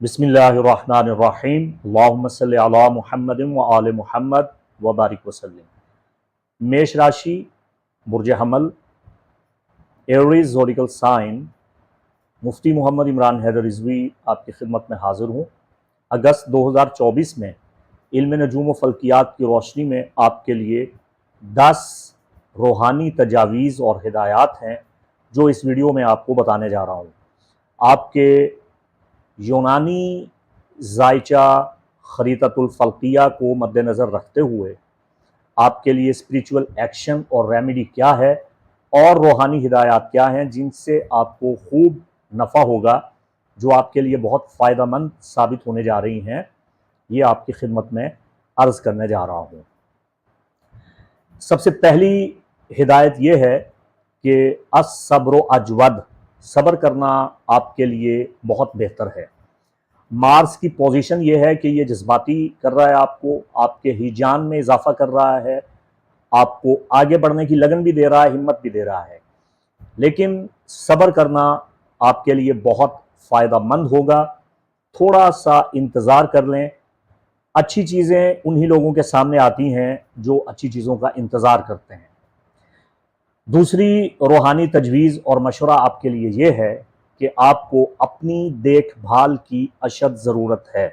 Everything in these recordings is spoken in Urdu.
بسم اللہ الرحمن الرحیم اللہم صلی علی محمد و آل محمد و بارک وسلم میش راشی برج حمل Aries zodiacal sign Mufti Muhammad Imran Haider Rizvi آپ کی خدمت میں حاضر ہوں اگست دو ہزار چوبیس میں علم نجوم و فلکیات کی روشنی میں آپ کے لیے دس روحانی تجاویز اور ہدایات ہیں جو اس ویڈیو میں آپ کو بتانے جا رہا ہوں۔ آپ کے یونانی ذائچہ خریطت الفلقیہ کو مد نظر رکھتے ہوئے آپ کے لیے اسپریچول ایکشن اور ریمیڈی کیا ہے اور روحانی ہدایات کیا ہیں جن سے آپ کو خوب نفع ہوگا جو آپ کے لیے بہت فائدہ مند ثابت ہونے جا رہی ہیں یہ آپ کی خدمت میں عرض کرنے جا رہا ہوں۔ سب سے پہلی ہدایت یہ ہے کہ صبر و اجود صبر کرنا آپ کے لیے بہت بہتر ہے۔ مارس کی پوزیشن یہ ہے کہ یہ جذباتی کر رہا ہے آپ کو، آپ کے ہی جان میں اضافہ کر رہا ہے، آپ کو آگے بڑھنے کی لگن بھی دے رہا ہے، ہمت بھی دے رہا ہے۔ لیکن صبر کرنا آپ کے لیے بہت فائدہ مند ہوگا۔ تھوڑا سا انتظار کر لیں۔ اچھی چیزیں انہی لوگوں کے سامنے آتی ہیں جو اچھی چیزوں کا انتظار کرتے ہیں۔ دوسری روحانی تجویز اور مشورہ آپ کے لیے یہ ہے کہ آپ کو اپنی دیکھ بھال کی اشد ضرورت ہے۔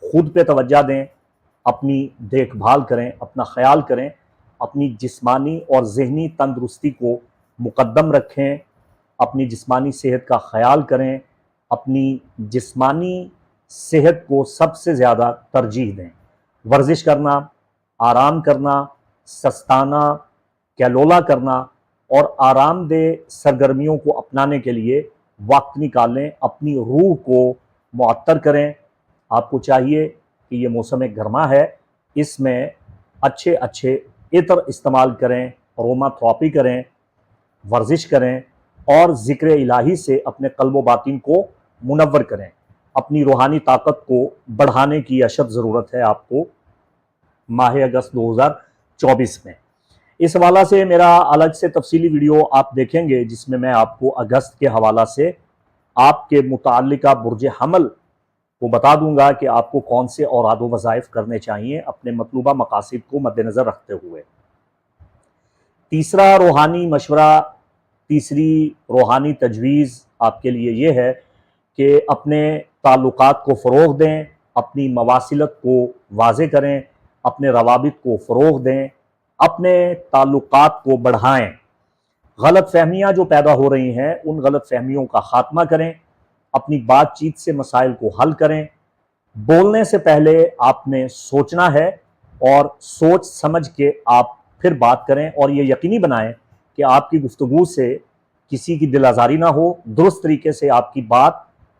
خود پہ توجہ دیں، اپنی دیکھ بھال کریں، اپنا خیال کریں، اپنی جسمانی اور ذہنی تندرستی کو مقدم رکھیں، اپنی جسمانی صحت کا خیال کریں، اپنی جسمانی صحت کو سب سے زیادہ ترجیح دیں۔ ورزش کرنا، آرام کرنا، سستانہ، کیلولا کرنا اور آرام دہ سرگرمیوں کو اپنانے کے لیے وقت نکالیں، اپنی روح کو معطر کریں۔ آپ کو چاہیے کہ یہ موسم گرما ہے، اس میں اچھے اچھے عطر استعمال کریں روما تھراپی کریں، ورزش کریں اور ذکر الہی سے اپنے قلب و باطن کو منور کریں۔ اپنی روحانی طاقت کو بڑھانے کی اشد ضرورت ہے آپ کو۔ ماہ اگست دو ہزار چوبیس میں۔ اس حوالہ سے میرا الگ سے تفصیلی ویڈیو آپ دیکھیں گے، جس میں میں آپ کو اگست کے حوالہ سے آپ کے متعلقہ برج حمل کو بتا دوں گا کہ آپ کو کون سے اوراد و وظائف کرنے چاہیے اپنے مطلوبہ مقاصد کو مد نظر رکھتے ہوئے۔ تیسرا روحانی مشورہ، تیسری روحانی تجویز آپ کے لیے یہ ہے کہ اپنے تعلقات کو فروغ دیں، اپنی مواصلت کو واضح کریں، اپنے روابط کو فروغ دیں۔ اپنے تعلقات کو بڑھائیں۔ غلط فہمیاں جو پیدا ہو رہی ہیں، ان غلط فہمیوں کا خاتمہ کریں۔ اپنی بات چیت سے مسائل کو حل کریں۔ بولنے سے پہلے آپ نے سوچنا ہے اور سوچ سمجھ کے آپ پھر بات کریں اور یہ یقینی بنائیں کہ آپ کی گفتگو سے کسی کی دل آزاری نہ ہو، درست طریقے سے آپ کی بات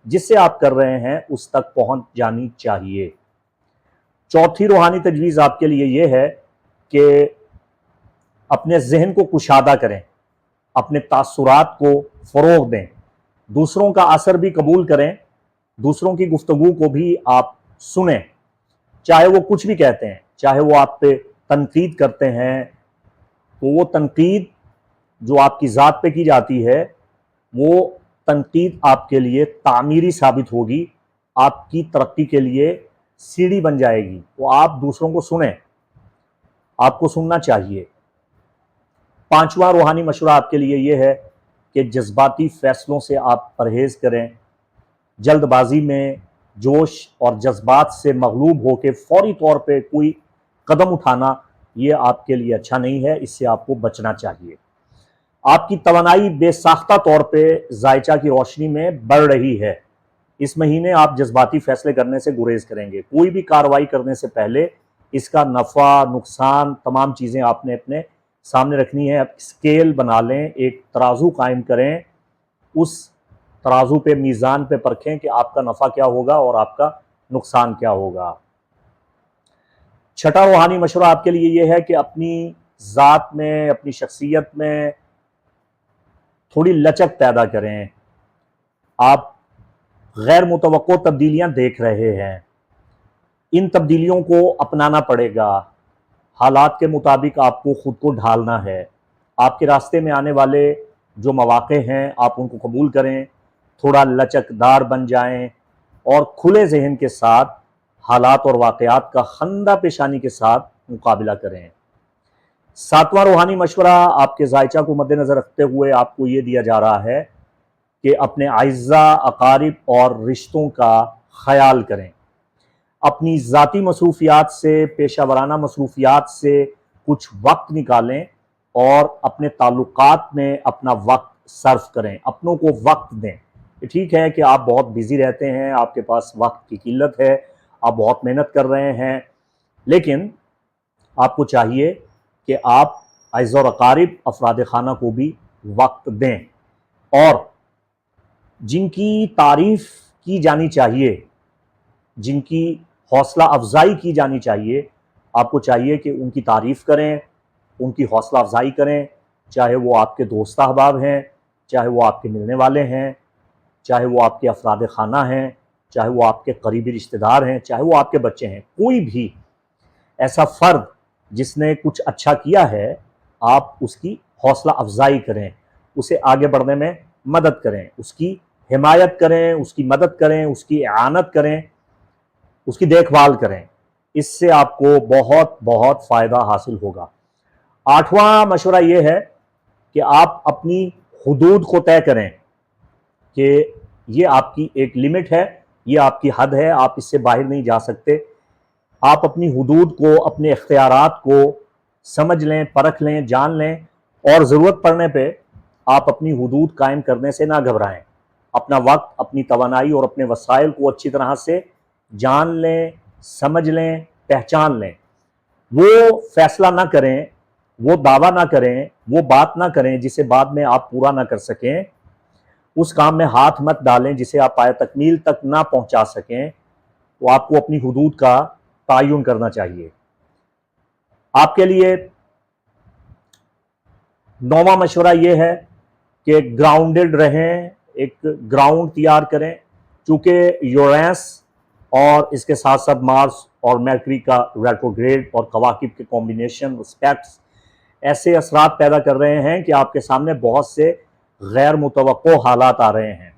جس سے آپ کر رہے ہیں، اس تک پہنچ جانی چاہیے۔ چوتھی روحانی تجویز آپ کے لیے یہ ہے کہ اپنے ذہن کو کشادہ کریں، اپنے تاثرات کو فروغ دیں۔ دوسروں کا اثر بھی قبول کریں، دوسروں کی گفتگو کو بھی آپ سنیں۔ چاہے وہ کچھ بھی کہتے ہیں، چاہے وہ آپ پہ تنقید کرتے ہیں، تو وہ تنقید جو آپ کی ذات پہ کی جاتی ہے، وہ تنقید آپ کے لیے تعمیری ثابت ہوگی، آپ کی ترقی کے لیے سیڑھی بن جائے گی۔ تو آپ دوسروں کو سنیں، آپ کو سننا چاہیے۔ پانچواں روحانی مشورہ آپ کے لیے یہ ہے کہ جذباتی فیصلوں سے آپ پرہیز کریں جلد بازی میں جوش اور جذبات سے مغلوب ہو کے فوری طور پہ کوئی قدم اٹھانا یہ آپ کے لیے اچھا نہیں ہے، اس سے آپ کو بچنا چاہیے۔ آپ کی توانائی بے ساختہ طور پہ ذائچہ کی روشنی میں بڑھ رہی ہے۔ اس مہینے آپ جذباتی فیصلے کرنے سے گریز کریں گے۔ کوئی بھی کاروائی کرنے سے پہلے اس کا نفع، نقصان، تمام چیزیں آپ نے اپنے سامنے رکھنی ہے۔ اسکیل بنا لیں، ایک ترازو قائم کریں۔ اس ترازو پہ، میزان پہ پرکھیں کہ آپ کا نفع کیا ہوگا اور آپ کا نقصان کیا ہوگا۔ چھٹا روحانی مشورہ آپ کے لیے یہ ہے کہ اپنی ذات میں، اپنی شخصیت میں تھوڑی لچک پیدا کریں۔ آپ غیر متوقع تبدیلیاں دیکھ رہے ہیں۔ ان تبدیلیوں کو اپنانا پڑے گا۔ حالات کے مطابق آپ کو خود کو ڈھالنا ہے۔ آپ کے راستے میں آنے والے جو مواقع ہیں، آپ ان کو قبول کریں، تھوڑا لچک دار بن جائیں اور کھلے ذہن کے ساتھ حالات اور واقعات کا خندہ پیشانی کے ساتھ مقابلہ کریں۔ ساتواں روحانی مشورہ آپ کے ذائچہ کو مد نظر رکھتے ہوئے آپ کو یہ دیا جا رہا ہے کہ اپنے اعزہ اقارب اور رشتوں کا خیال کریں۔ اپنی ذاتی مصروفیات سے، پیشہ ورانہ مصروفیات سے کچھ وقت نکالیں اور اپنے تعلقات میں اپنا وقت صرف کریں، اپنوں کو وقت دیں۔ ٹھیک ہے کہ آپ بہت بزی رہتے ہیں، آپ کے پاس وقت کی قلت ہے، آپ بہت محنت کر رہے ہیں، لیکن آپ کو چاہیے کہ آپ عز و اقارب افراد خانہ کو بھی وقت دیں۔ اور جن کی تعریف کی جانی چاہیے، جن کی حوصلہ افزائی کی جانی چاہیے۔ آپ کو چاہیے کہ ان کی تعریف کریں، ان کی حوصلہ افزائی کریں۔ چاہے وہ آپ کے دوست احباب ہیں، چاہے وہ آپ کے ملنے والے ہیں، چاہے وہ آپ کے افراد خانہ ہیں، چاہے وہ آپ کے قریبی رشتہ دار ہیں، چاہے وہ آپ کے بچے ہیں، کوئی بھی ایسا فرد جس نے کچھ اچھا کیا ہے، آپ اس کی حوصلہ افزائی کریں۔ اسے آگے بڑھنے میں مدد کریں، اس کی حمایت کریں، اس کی مدد کریں، اس کی اعانت کریں۔ اس کی دیکھ بھال کریں۔ اس سے آپ کو بہت بہت فائدہ حاصل ہوگا۔ آٹھواں مشورہ یہ ہے کہ آپ اپنی حدود کو طے کریں کہ یہ آپ کی ایک لمٹ ہے، یہ آپ کی حد ہے، آپ اس سے باہر نہیں جا سکتے۔ آپ اپنی حدود کو، اپنے اختیارات کو سمجھ لیں، پرکھ لیں، جان لیں۔ اور ضرورت پڑنے پہ آپ اپنی حدود قائم کرنے سے نہ گھبرائیں۔ اپنا وقت، اپنی توانائی اور اپنے وسائل کو اچھی طرح سے جان لیں، سمجھ لیں، پہچان لیں۔ وہ فیصلہ نہ کریں، وہ دعویٰ نہ کریں، وہ بات نہ کریں جسے بعد میں آپ پورا نہ کر سکیں۔ اس کام میں ہاتھ مت ڈالیں جسے آپ پائے تکمیل تک نہ پہنچا سکیں۔ تو آپ کو اپنی حدود کا تعین کرنا چاہیے۔ آپ کے لیے نواں مشورہ یہ ہے کہ گراؤنڈڈ رہیں، ایک گراؤنڈ تیار کریں۔ چونکہ یورینس اور اس کے ساتھ ساتھ مارس اور میرکری کا ریٹروگریڈ اور کواقب کے کمبینیشن اسپیکٹس ایسے اثرات پیدا کر رہے ہیں کہ آپ کے سامنے بہت سے غیر متوقع حالات آ رہے ہیں۔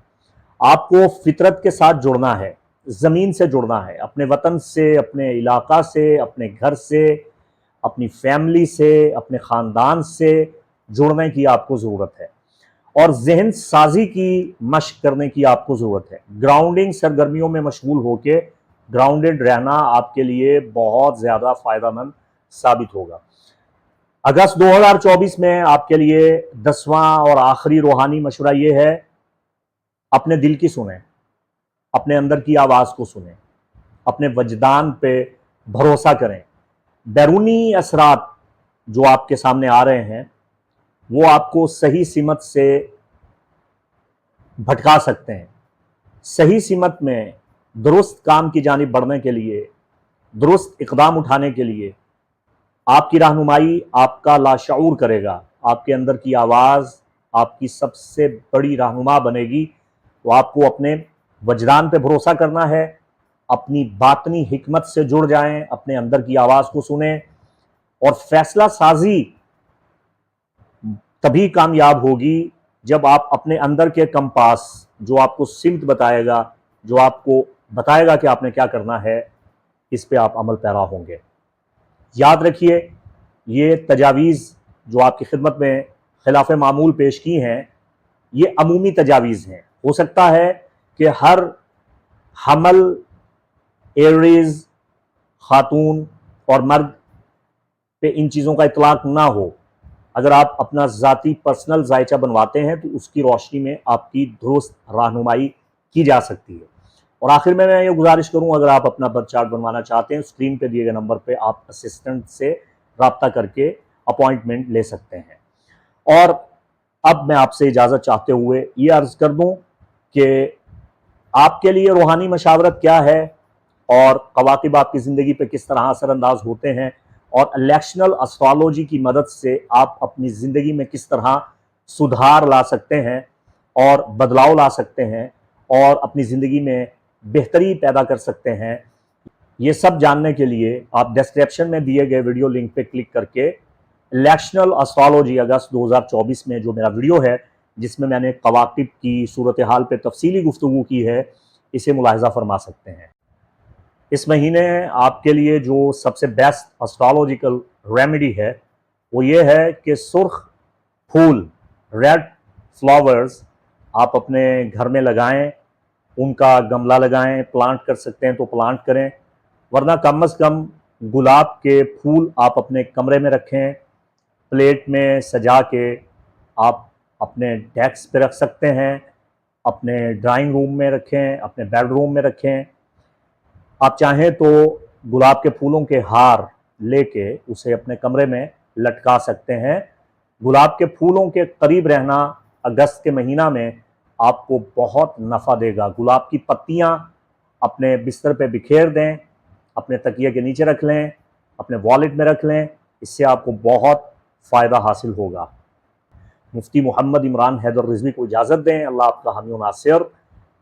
آپ کو فطرت کے ساتھ جڑنا ہے، زمین سے جڑنا ہے، اپنے وطن سے، اپنے علاقہ سے، اپنے گھر سے، اپنی فیملی سے، اپنے خاندان سے جڑنے کی آپ کو ضرورت ہے۔ اور ذہن سازی کی مشق کرنے کی آپ کو ضرورت ہے۔ گراؤنڈنگ سرگرمیوں میں مشغول ہو کے گراؤنڈڈ رہنا آپ کے لیے بہت زیادہ فائدہ مند ثابت ہوگا۔ اگست دو ہزار چوبیس میں آپ کے لیے دسواں اور آخری روحانی مشورہ یہ ہے، اپنے دل کی سنیں، اپنے اندر کی آواز کو سنیں، اپنے وجدان پہ بھروسہ کریں۔ بیرونی اثرات جو آپ کے سامنے آ رہے ہیں وہ آپ کو صحیح سمت سے بھٹکا سکتے ہیں۔ صحیح سمت میں درست کام کی جانب بڑھنے کے لیے، درست اقدام اٹھانے کے لیے آپ کی رہنمائی آپ کا لاشعور کرے گا۔ آپ کے اندر کی آواز آپ کی سب سے بڑی رہنما بنے گی۔ تو آپ کو اپنے وجدان پہ بھروسہ کرنا ہے، اپنی باطنی حکمت سے جڑ جائیں، اپنے اندر کی آواز کو سنیں اور فیصلہ سازی تبھی کامیاب ہوگی جب آپ اپنے اندر کے کمپاس جو آپ کو سمت بتائے گا، جو آپ کو بتائے گا کہ آپ نے کیا کرنا ہے، اس پہ آپ عمل پیرا ہوں گے۔ یاد رکھیے، یہ تجاویز جو آپ کی خدمت میں خلاف معمول پیش کی ہیں، یہ عمومی تجاویز ہیں۔ ہو سکتا ہے کہ ہر حمل ایئریز خاتون اور مرد پہ ان چیزوں کا اطلاق نہ ہو۔ اگر آپ اپنا ذاتی پرسنل ذائچہ بنواتے ہیں تو اس کی روشنی میں آپ کی درست رہنمائی کی جا سکتی ہے۔ اور آخر میں میں یہ گزارش کروں، اگر آپ اپنا برتھ چارٹ بنوانا چاہتے ہیں، اسکرین پہ دیے گئے نمبر پہ آپ اسسٹنٹ سے رابطہ کر کے اپوائنٹمنٹ لے سکتے ہیں۔ اور اب میں آپ سے اجازت چاہتے ہوئے یہ عرض کر دوں کہ آپ کے لیے روحانی مشاورت کیا ہے اور قواقب آپ کی زندگی پہ کس طرح اثر انداز ہوتے ہیں اور الیکشنل اسٹرالوجی کی مدد سے آپ اپنی زندگی میں کس طرح سدھار لا سکتے ہیں اور بدلاؤ لا سکتے ہیں اور اپنی زندگی میں بہتری پیدا کر سکتے ہیں، یہ سب جاننے کے لیے آپ ڈسکرپشن میں دیے گئے ویڈیو لنک پہ کلک کر کے الیکشنل اسٹرالوجی اگست دو ہزار چوبیس میں جو میرا ویڈیو ہے، جس میں میں نے قواقب کی صورتحال پہ تفصیلی گفتگو کی ہے، اسے ملاحظہ فرما سکتے ہیں۔ اس مہینے آپ کے لیے جو سب سے بیسٹ اسٹرالوجیکل ریمیڈی ہے، وہ یہ ہے کہ سرخ پھول ریڈ فلاورز آپ اپنے گھر میں لگائیں، ان کا گملہ لگائیں پلانٹ کر سکتے ہیں تو پلانٹ کریں۔ ورنہ کم از کم گلاب کے پھول آپ اپنے کمرے میں رکھیں، پلیٹ میں سجا کے آپ اپنے ڈیکس پہ رکھ سکتے ہیں، اپنے ڈرائنگ روم میں رکھیں، اپنے بیڈ روم میں رکھیں۔ آپ چاہیں تو گلاب کے پھولوں کے ہار لے کے اسے اپنے کمرے میں لٹکا سکتے ہیں۔ گلاب کے پھولوں کے قریب رہنا اگست کے مہینہ میں آپ کو بہت نفع دے گا۔ گلاب کی پتیاں اپنے بستر پہ بکھیر دیں، اپنے تکیے کے نیچے رکھ لیں، اپنے والیٹ میں رکھ لیں، اس سے آپ کو بہت فائدہ حاصل ہوگا۔ مفتی محمد عمران حیدر رضوی کو اجازت دیں، اللہ آپ کا حامی و ناصر